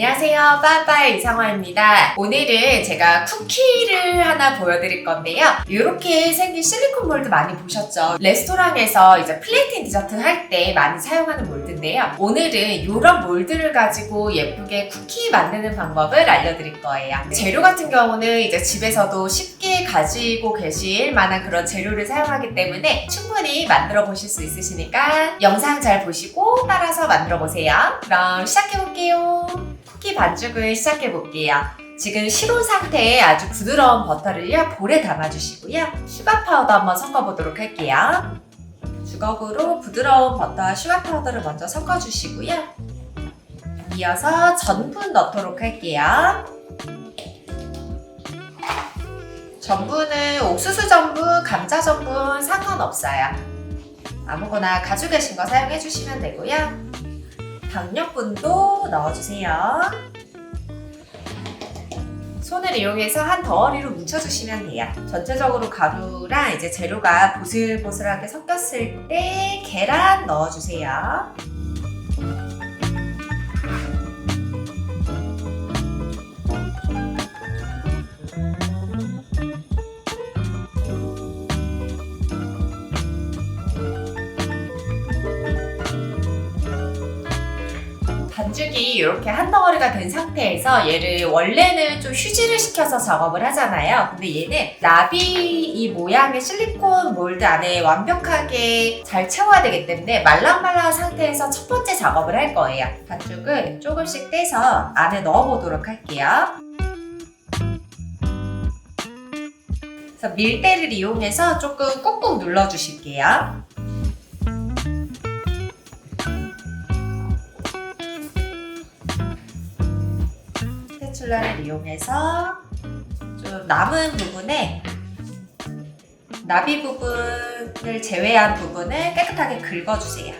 안녕하세요. 빠빠의 이상화입니다. 오늘은 제가 쿠키를 하나 보여드릴 건데요. 이렇게 생긴 실리콘 몰드 많이 보셨죠? 레스토랑에서 이제 플레이팅 디저트 할 때 많이 사용하는 몰드인데요. 오늘은 이런 몰드를 가지고 예쁘게 쿠키 만드는 방법을 알려드릴 거예요. 재료 같은 경우는 이제 집에서도 쉽게 가지고 계실 만한 그런 재료를 사용하기 때문에 충분히 만들어 보실 수 있으시니까 영상 잘 보시고 따라서 만들어 보세요. 그럼 시작해 볼게요. 쿠키 반죽을 시작해 볼게요. 지금 실온 상태에 아주 부드러운 버터를요 볼에 담아주시고요. 슈가 파우더 한번 섞어보도록 할게요. 주걱으로 부드러운 버터와 슈가 파우더를 먼저 섞어주시고요. 이어서 전분 넣도록 할게요. 전분은 옥수수 전분, 감자 전분 상관없어요. 아무거나 가지고 계신 거 사용해 주시면 되고요. 박력분도 넣어주세요. 손을 이용해서 한 덩어리로 뭉쳐주시면 돼요. 전체적으로 가루랑 이제 재료가 보슬보슬하게 섞였을 때 계란 넣어주세요. 반죽이 이렇게 한 덩어리가 된 상태에서 얘를 원래는 좀 휴지를 시켜서 작업을 하잖아요. 근데 얘는 나비 이 모양의 실리콘 몰드 안에 완벽하게 잘 채워야 되기 때문에 말랑말랑한 상태에서 첫 번째 작업을 할 거예요. 반죽을 조금씩 떼서 안에 넣어보도록 할게요. 그래서 밀대를 이용해서 조금 꾹꾹 눌러주실게요. 스패츌라를 이용해서 좀 남은 부분에 나비 부분을 제외한 부분을 깨끗하게 긁어주세요.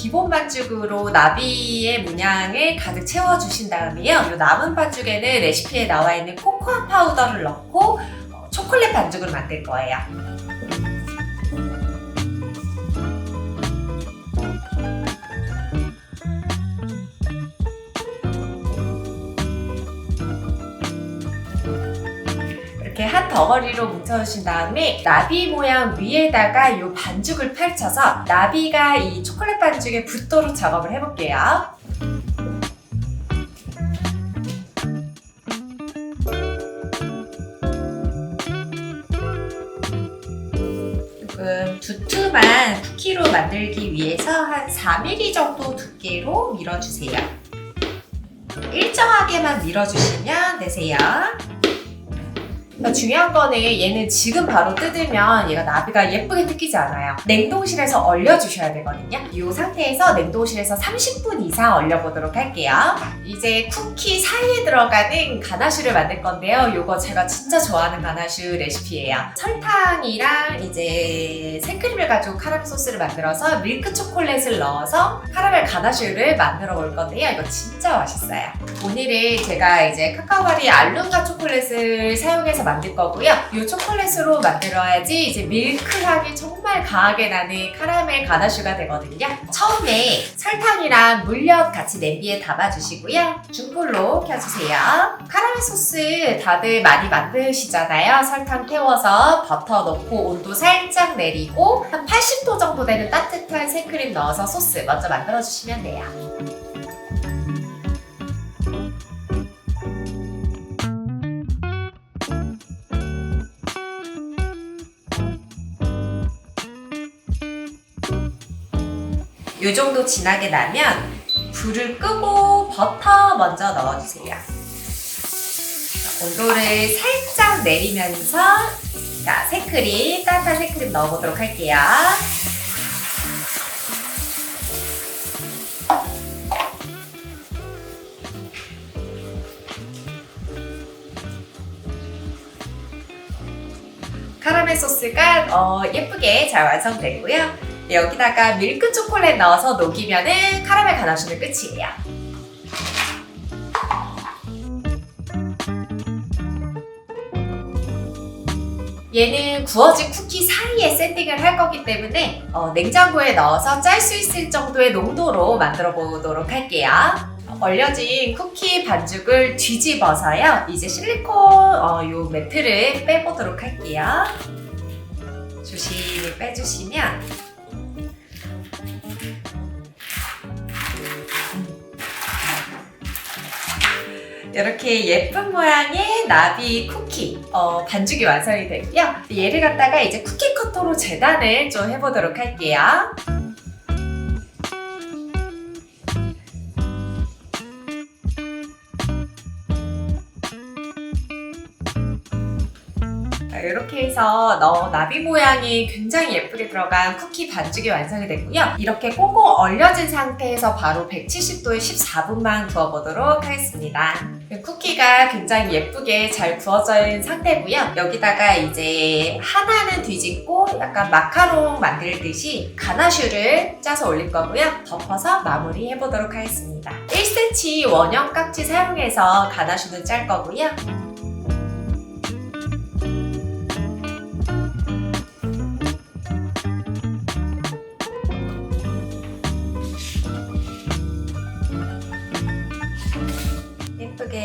기본 반죽으로 나비의 문양을 가득 채워주신 다음에요. 이 남은 반죽에는 레시피에 나와 있는 코코아 파우더를 넣고 어, 초콜릿 반죽을 만들 거예요. 덩어리로 뭉쳐주신 다음에 나비 모양 위에다가 이 반죽을 펼쳐서 나비가 이 초콜릿 반죽에 붙도록 작업을 해볼게요. 두툼한 쿠키로 만들기 위해서 한 4mm 정도 두께로 밀어주세요. 일정하게만 밀어주시면 되세요. 그러니까 중요한 거는 얘는 지금 바로 뜯으면 얘가 나비가 예쁘게 뜯기지 않아요. 냉동실에서 얼려주셔야 되거든요. 이 상태에서 냉동실에서 30분 이상 얼려보도록 할게요. 이제 쿠키 사이에 들어가는 가나슈를 만들 건데요. 이거 제가 진짜 좋아하는 가나슈 레시피예요. 설탕이랑 이제 생크림을 가지고 카라멜 소스를 만들어서 밀크 초콜릿을 넣어서 카라멜 가나슈를 만들어 볼 건데요. 이거 진짜 맛있어요. 오늘은 제가 이제 카카오바리 알룬가 초콜릿을 사용해서 만들 거고요. 이 초콜릿으로 만들어야지 이제 밀크 향이 정말 강하게 나는 카라멜 가나슈가 되거든요. 처음에 설탕이랑 물엿 같이 냄비에 담아주시고요. 중불로 켜주세요. 카라멜 소스 다들 많이 만드시잖아요. 설탕 태워서 버터 넣고 온도 살짝 내리고 한 80도 정도 되는 따뜻한 생크림 넣어서 소스 먼저 만들어주시면 돼요. 이 정도 진하게 나면 불을 끄고 버터 먼저 넣어주세요. 온도를 살짝 내리면서 자, 생크림, 따뜻한 생크림 넣어보도록 할게요. 카라멜 소스가 어, 예쁘게 잘 완성됐고요. 네, 여기다가 밀크 초콜릿 넣어서 녹이면은 카라멜 가나슈는 끝이에요. 얘는 구워진 쿠키 사이에 샌딩을 할 거기 때문에 어, 냉장고에 넣어서 짤 수 있을 정도의 농도로 만들어 보도록 할게요. 얼려진 쿠키 반죽을 뒤집어서요. 이제 실리콘 어, 요 매트를 빼보도록 할게요. 조심히 빼주시면 이렇게 예쁜 모양의 나비 쿠키 어, 반죽이 완성이 되고요. 얘를 갖다가 이제 쿠키 커터로 재단을 좀 해보도록 할게요. 이렇게 해서 너 나비 모양이 굉장히 예쁘게 들어간 쿠키 반죽이 완성이 됐고요. 이렇게 꽁꽁 얼려진 상태에서 바로 170도에 14분만 구워보도록 하겠습니다. 쿠키가 굉장히 예쁘게 잘 구워져 있는 상태고요. 여기다가 이제 하나는 뒤집고 약간 마카롱 만들듯이 가나슈를 짜서 올릴 거고요. 덮어서 마무리 해보도록 하겠습니다. 1cm 원형 깍지 사용해서 가나슈는 짤 거고요.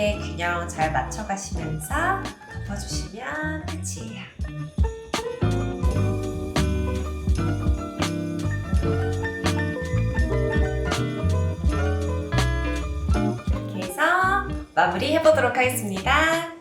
예쁘게 균형 잘 맞춰가시면서 덮어주시면 끝이에요. 이렇게 해서 마무리 해보도록 하겠습니다.